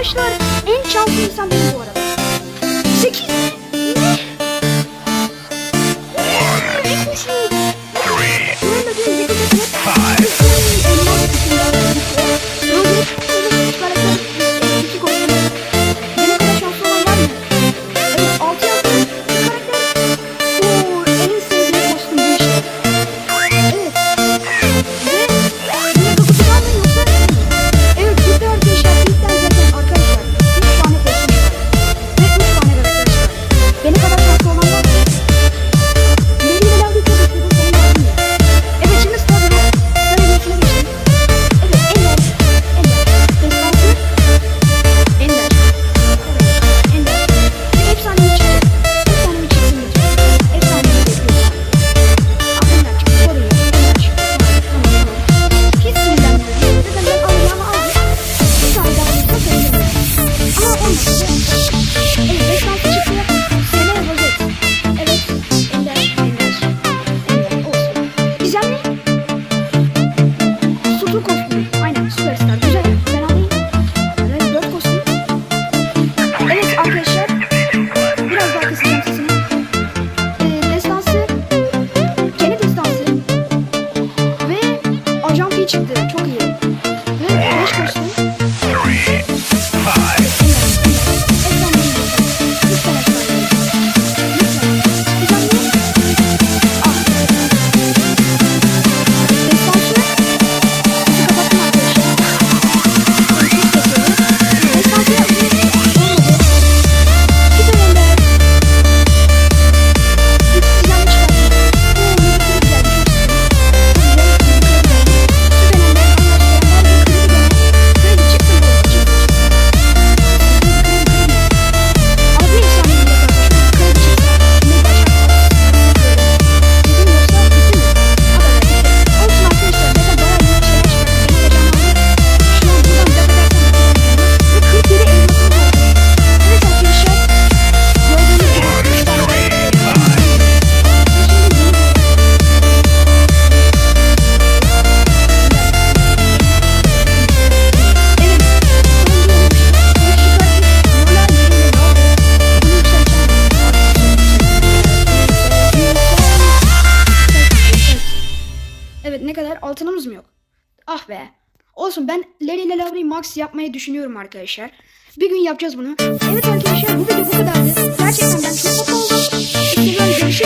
arkadaşlar en şanslı insan benim bu arada. 8 şey çıktı. Çok iyi. bitene kadar altınımız mı yok? Ah be. Olsun ben Lady ile Labri Max yapmayı düşünüyorum arkadaşlar. Bir gün yapacağız bunu. Evet arkadaşlar bu video bu kadardı. Gerçekten ben çok mutlu oldum. Görüşürüz.